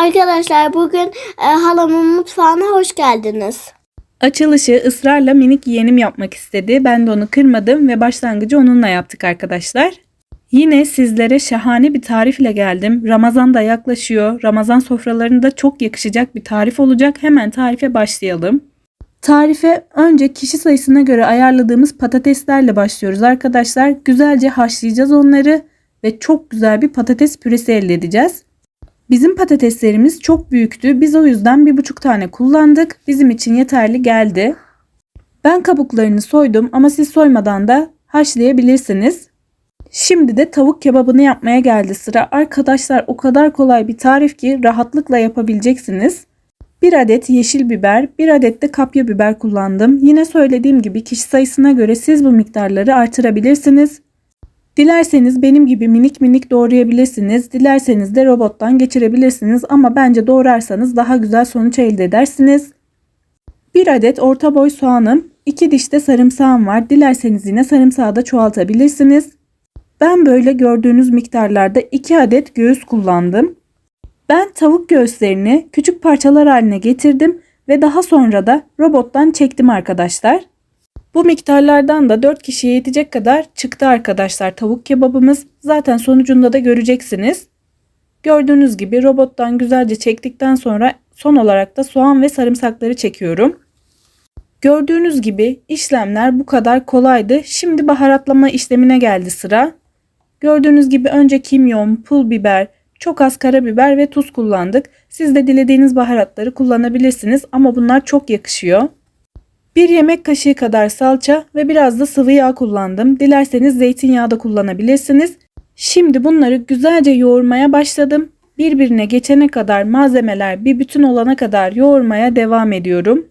Arkadaşlar bugün e, halamın mutfağına hoş geldiniz. Açılışı ısrarla minik yeğenim yapmak istedi. Ben de onu kırmadım ve başlangıcı onunla yaptık arkadaşlar. Yine sizlere şahane bir tarifle geldim. Ramazan da yaklaşıyor. Ramazan sofralarında çok yakışacak bir tarif olacak. Hemen tarife başlayalım. Tarife önce kişi sayısına göre ayarladığımız patateslerle başlıyoruz arkadaşlar. Güzelce haşlayacağız onları ve çok güzel bir patates püresi elde edeceğiz. Bizim patateslerimiz çok büyüktü. Biz o yüzden bir buçuk tane kullandık. Bizim için yeterli geldi. Ben kabuklarını soydum ama siz soymadan da haşlayabilirsiniz. Şimdi de tavuk kebabını yapmaya geldi sıra. Arkadaşlar o kadar kolay bir tarif ki rahatlıkla yapabileceksiniz. Bir adet yeşil biber, bir adet de kapya biber kullandım. Yine söylediğim gibi kişi sayısına göre siz bu miktarları artırabilirsiniz. Dilerseniz benim gibi minik minik doğrayabilirsiniz. Dilerseniz de robottan geçirebilirsiniz ama bence doğrarsanız daha güzel sonuç elde edersiniz. Bir adet orta boy soğanım, iki diş de sarımsağım var. Dilerseniz yine sarımsağı da çoğaltabilirsiniz. Ben böyle gördüğünüz miktarlarda 2 adet göğüs kullandım. Ben tavuk göğüslerini küçük parçalar haline getirdim ve daha sonra da robottan çektim arkadaşlar. Bu miktarlardan da 4 kişiye yetecek kadar çıktı arkadaşlar tavuk kebabımız. Zaten sonucunda da göreceksiniz. Gördüğünüz gibi robottan güzelce çektikten sonra son olarak da soğan ve sarımsakları çekiyorum. Gördüğünüz gibi işlemler bu kadar kolaydı. Şimdi baharatlama işlemine geldi sıra. Gördüğünüz gibi önce kimyon, pul biber, çok az karabiber ve tuz kullandık. Siz de dilediğiniz baharatları kullanabilirsiniz ama bunlar çok yakışıyor. Bir yemek kaşığı kadar salça ve biraz da sıvı yağ kullandım. Dilerseniz zeytinyağı da kullanabilirsiniz. Şimdi bunları güzelce yoğurmaya başladım. Birbirine geçene kadar malzemeler bir bütün olana kadar yoğurmaya devam ediyorum.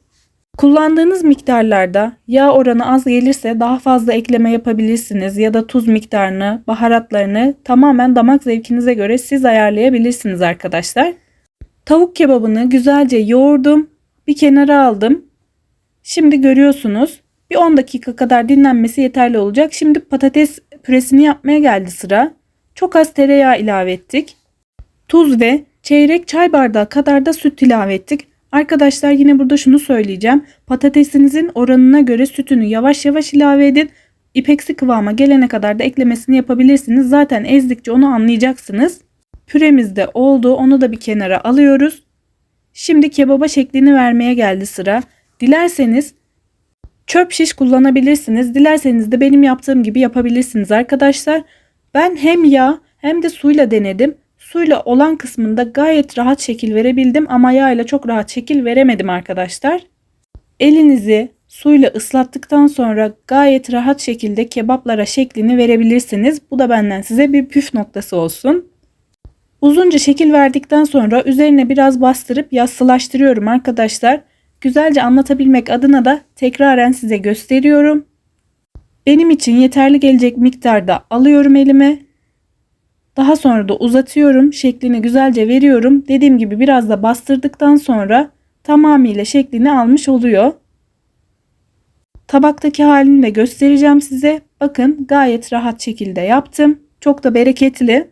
Kullandığınız miktarlarda yağ oranı az gelirse daha fazla ekleme yapabilirsiniz ya da tuz miktarını, baharatlarını tamamen damak zevkinize göre siz ayarlayabilirsiniz arkadaşlar. Tavuk kebabını güzelce yoğurdum, bir kenara aldım. Şimdi görüyorsunuz bir 10 dakika kadar dinlenmesi yeterli olacak. Şimdi patates püresini yapmaya geldi sıra. Çok az tereyağı ilave ettik. Tuz ve çeyrek çay bardağı kadar da süt ilave ettik. Arkadaşlar yine burada şunu söyleyeceğim. Patatesinizin oranına göre sütünü yavaş yavaş ilave edin. İpeksi kıvama gelene kadar da eklemesini yapabilirsiniz. Zaten ezdikçe onu anlayacaksınız. Püremiz de oldu. Onu da bir kenara alıyoruz. Şimdi kebaba şeklini vermeye geldi sıra. Dilerseniz çöp şiş kullanabilirsiniz. Dilerseniz de benim yaptığım gibi yapabilirsiniz arkadaşlar. Ben hem yağ hem de suyla denedim. Suyla olan kısmında gayet rahat şekil verebildim ama yağ ile çok rahat şekil veremedim arkadaşlar. Elinizi suyla ıslattıktan sonra gayet rahat şekilde kebaplara şeklini verebilirsiniz. Bu da benden size bir püf noktası olsun. Uzunca şekil verdikten sonra üzerine biraz bastırıp yassılaştırıyorum arkadaşlar. Güzelce anlatabilmek adına da tekraren size gösteriyorum. Benim için yeterli gelecek miktarda alıyorum elime. Daha sonra da uzatıyorum. Şeklini güzelce veriyorum. Dediğim gibi biraz da bastırdıktan sonra tamamıyla şeklini almış oluyor. Tabaktaki halini de göstereceğim size. Bakın gayet rahat şekilde yaptım. Çok da bereketli.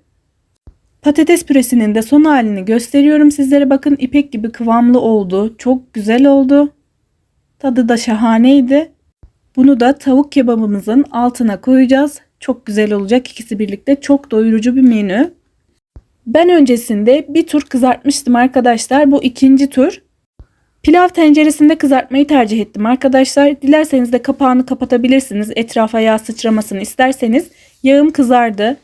Patates püresinin de son halini gösteriyorum sizlere. Bakın ipek gibi kıvamlı oldu. Çok güzel oldu. Tadı da şahaneydi. Bunu da tavuk kebabımızın altına koyacağız. Çok güzel olacak ikisi birlikte. Çok doyurucu bir menü. Ben öncesinde bir tur kızartmıştım arkadaşlar. Bu ikinci tur. Pilav tenceresinde kızartmayı tercih ettim arkadaşlar. Dilerseniz de kapağını kapatabilirsiniz. Etrafa yağ sıçramasını isterseniz. Yağım kızardı.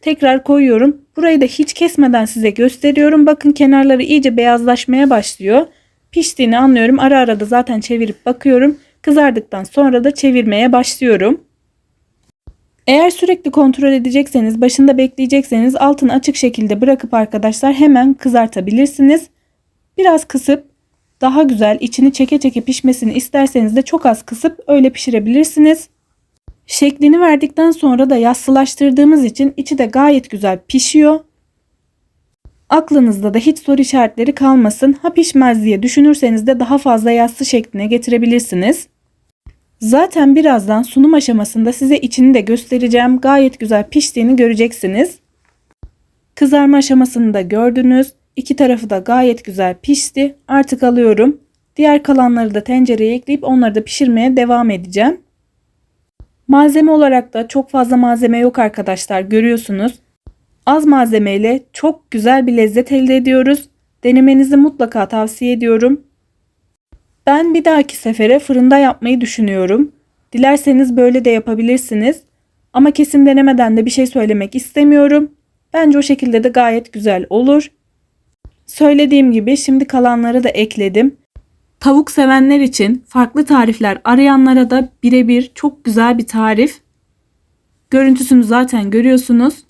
Tekrar koyuyorum. Burayı da hiç kesmeden size gösteriyorum. Bakın kenarları iyice beyazlaşmaya başlıyor. Piştiğini anlıyorum. Ara ara da zaten çevirip bakıyorum. Kızardıktan sonra da çevirmeye başlıyorum. Eğer sürekli kontrol edecekseniz, başında bekleyecekseniz altını açık şekilde bırakıp arkadaşlar hemen kızartabilirsiniz. Biraz kısıp daha güzel içini çeke çeke pişmesini isterseniz de çok az kısıp öyle pişirebilirsiniz. Şeklini verdikten sonra da yassılaştırdığımız için içi de gayet güzel pişiyor. Aklınızda da hiç soru işaretleri kalmasın. Ha pişmez diye düşünürseniz de daha fazla yassı şekline getirebilirsiniz. Zaten birazdan sunum aşamasında size içini de göstereceğim. Gayet güzel piştiğini göreceksiniz. Kızarma aşamasını da gördünüz. İki tarafı da gayet güzel pişti. Artık alıyorum. Diğer kalanları da tencereye ekleyip onları da pişirmeye devam edeceğim. Malzeme olarak da çok fazla malzeme yok arkadaşlar görüyorsunuz. Az malzemeyle çok güzel bir lezzet elde ediyoruz. Denemenizi mutlaka tavsiye ediyorum. Ben bir dahaki sefere fırında yapmayı düşünüyorum. Dilerseniz böyle de yapabilirsiniz. Ama kesin denemeden de bir şey söylemek istemiyorum. Bence o şekilde de gayet güzel olur. Söylediğim gibi şimdi kalanları da ekledim. Tavuk sevenler için farklı tarifler arayanlara da birebir çok güzel bir tarif. Görüntüsünü zaten görüyorsunuz.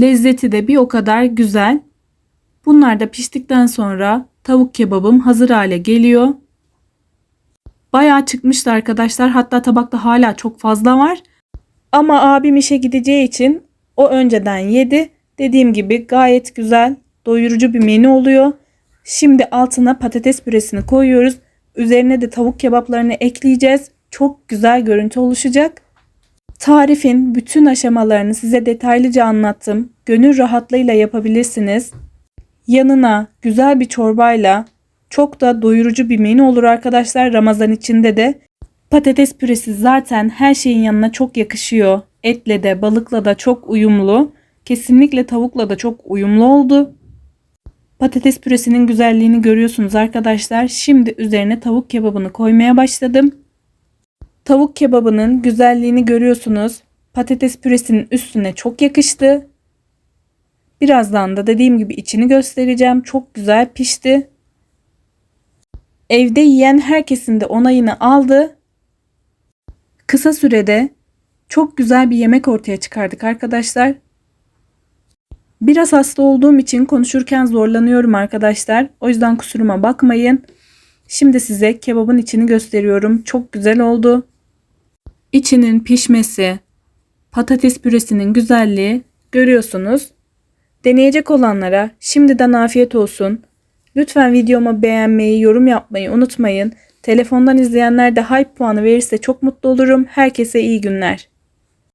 Lezzeti de bir o kadar güzel. Bunlar da piştikten sonra tavuk kebabım hazır hale geliyor. Bayağı çıkmıştı arkadaşlar. Hatta tabakta hala çok fazla var. Ama abim işe gideceği için o önceden yedi. Dediğim gibi gayet güzel, doyurucu bir menü oluyor. Şimdi altına patates püresini koyuyoruz. Üzerine de tavuk kebaplarını ekleyeceğiz. Çok güzel görüntü oluşacak. Tarifin bütün aşamalarını size detaylıca anlattım. Gönül rahatlığıyla yapabilirsiniz. Yanına güzel bir çorbayla çok da doyurucu bir menü olur arkadaşlar Ramazan içinde de. Patates püresi zaten her şeyin yanına çok yakışıyor. Etle de balıkla da çok uyumlu. Kesinlikle tavukla da çok uyumlu oldu. Patates püresinin güzelliğini görüyorsunuz arkadaşlar. Şimdi üzerine tavuk kebabını koymaya başladım. Tavuk kebabının güzelliğini görüyorsunuz. Patates püresinin üstüne çok yakıştı. Birazdan da dediğim gibi içini göstereceğim. Çok güzel pişti. Evde yiyen herkesin de onayını aldı. Kısa sürede çok güzel bir yemek ortaya çıkardık arkadaşlar. Biraz hasta olduğum için konuşurken zorlanıyorum arkadaşlar. O yüzden kusuruma bakmayın. Şimdi size kebabın içini gösteriyorum. Çok güzel oldu. İçinin pişmesi, patates püresinin güzelliği görüyorsunuz. Deneyecek olanlara şimdiden afiyet olsun. Lütfen videomu beğenmeyi, yorum yapmayı unutmayın. Telefondan izleyenler de hype puanı verirse çok mutlu olurum. Herkese iyi günler.